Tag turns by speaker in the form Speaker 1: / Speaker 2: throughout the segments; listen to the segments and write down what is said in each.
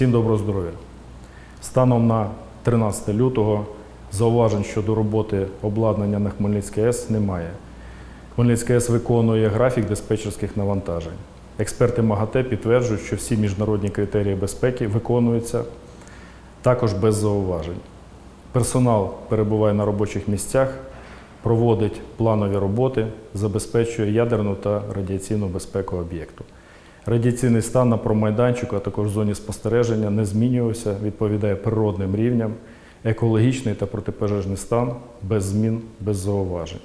Speaker 1: Всім доброго здоров'я. Станом на 13 лютого зауважень щодо роботи обладнання на Хмельницькій АЕС немає. Хмельницька АЕС виконує графік диспетчерських навантажень. Експерти МАГАТЕ підтверджують, що всі міжнародні критерії безпеки виконуються також без зауважень. Персонал перебуває на робочих місцях, проводить планові роботи, забезпечує ядерну та радіаційну безпеку об'єкту. Радіаційний стан на промайданчику, а також зоні спостереження не змінювався, відповідає природним рівням, екологічний та протипожежний стан без змін, без зауважень.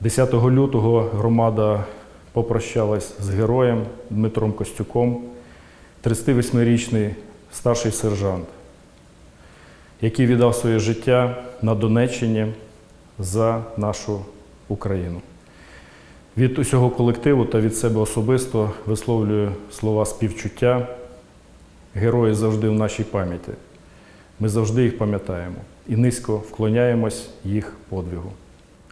Speaker 1: 10 лютого громада попрощалась з героєм Дмитром Костюком, 38-річний старший сержант, який віддав своє життя на Донеччині за нашу Україну. Від усього колективу та від себе особисто висловлюю слова співчуття. Герої завжди в нашій пам'яті. Ми завжди їх пам'ятаємо і низько вклоняємось їх подвигу.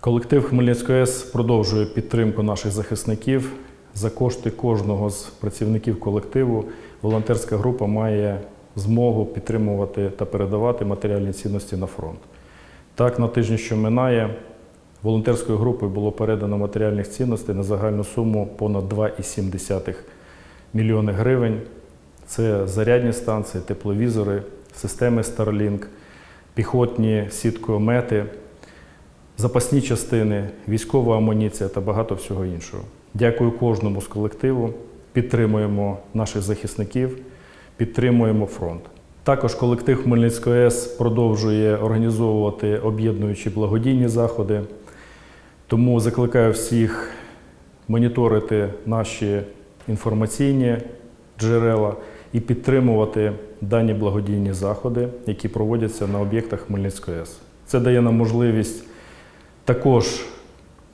Speaker 1: Колектив Хмельницької АЕС продовжує підтримку наших захисників. За кошти кожного з працівників колективу волонтерська група має змогу підтримувати та передавати матеріальні цінності на фронт. Так, на тижні, що минає, волонтерською групою було передано матеріальних цінностей на загальну суму понад 2,7 мільйони гривень. Це зарядні станції, тепловізори, системи Starlink, піхотні сіткомети, запасні частини, військова амуніція та багато всього іншого. Дякую кожному з колективу. Підтримуємо наших захисників, підтримуємо фронт. Також колектив Хмельницької АЕС продовжує організовувати об'єднуючі благодійні заходи. Тому закликаю всіх моніторити наші інформаційні джерела і підтримувати дані благодійні заходи, які проводяться на об'єктах Хмельницької АЕС. Це дає нам можливість також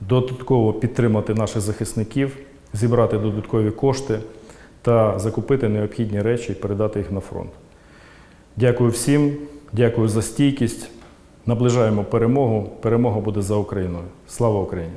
Speaker 1: додатково підтримати наших захисників, зібрати додаткові кошти та закупити необхідні речі і передати їх на фронт. Дякую всім, дякую за стійкість. Наближаємо перемогу. Перемога буде за Україною. Слава Україні!